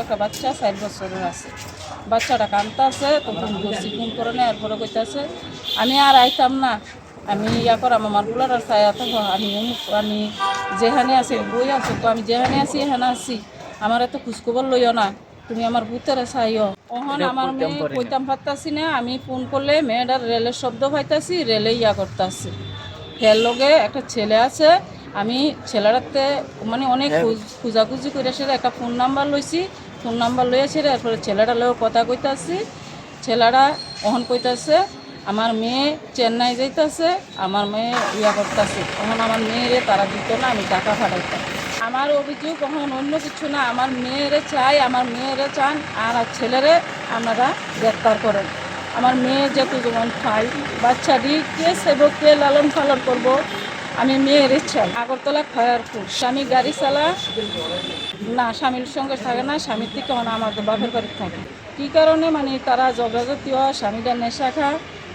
একটা বাচ্চা আছে বাচ্চাটা কান্তাছে তো ফোন করছি ফোন করে না এরপরে কইতাছে আমি আর আইতাম না আমি ইয়া করাম আমারগুলার আর চাই আমি আমি যেখানে আছি বই আছো তো আমি যেখানে আছি এখানে আছি আমার এত খোঁজখবর লইও না তুমি আমার ভূতেরে চাইও ওহন আমার মেয়ে কইতাম পারতাছি না আমি ফোন করলে মেয়েটার রেলের শব্দ পাইতাছি রেলে ইয়া করতাছি হের লগে একটা ছেলে আছে আমি ছেলেরাতে মানে অনেক খোঁজ- খোঁজাখুঁজি করে সেটা একটা ফোন নাম্বার লইছি। ফোন নাম্বার লইয়াছি এরপরে ছেলেটা লয়ে কথা কইতাছি। ছেলেরা অহন কইতাছে আমার মেয়ে চেন্নাই যাইতাছে আমার মেয়ে ইয়া করতেছে। তখন আমার মেয়েরে তারা দিত না আমি টাকা পাঠাইতাম আমার অভিযোগ কখন অন্য কিছু না আমার মেয়েরে চাই আমার মেয়েরে চান আর আর ছেলেরে আপনারা গ্রেপ্তার করেন। আমার মেয়ে যেহেতু যেমন খাই বাচ্চাটি কে সেবক কে লালন পালন করব আমি মেয়ের ইচ্ছা। আগরতলা খয়ারপুর স্বামী গাড়ি চালা, না, স্বামীর সঙ্গে থাকে না, স্বামীর থেকে মানে আমাদের বাপের বাড়িতে থাকে কী কারণে? মানে তারা জগ্রাজাতি হয়, স্বামীটা নেশা খা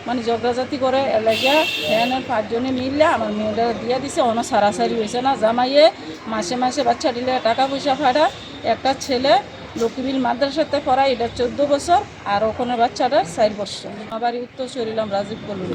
মানে জগ্রাজাতি করে, এলাকা, ফ্যানের পাঁচজনে মিললে আমার মেয়েটা দিয়ে দিছে, অন্য সারাসারি হয়েছে না। জামাইয়ে মাসে মাসে বাচ্চা দিলে টাকা পয়সা ফাটা, একটা ছেলে লক্ষ্মীবিল মাদ্রাসাতে পড়ায়, এটা চোদ্দ বছর, আর ওখানে বাচ্চাটা চার বছর। আমার বাড়ি উত্তর শরীলাম রাজীব বলুন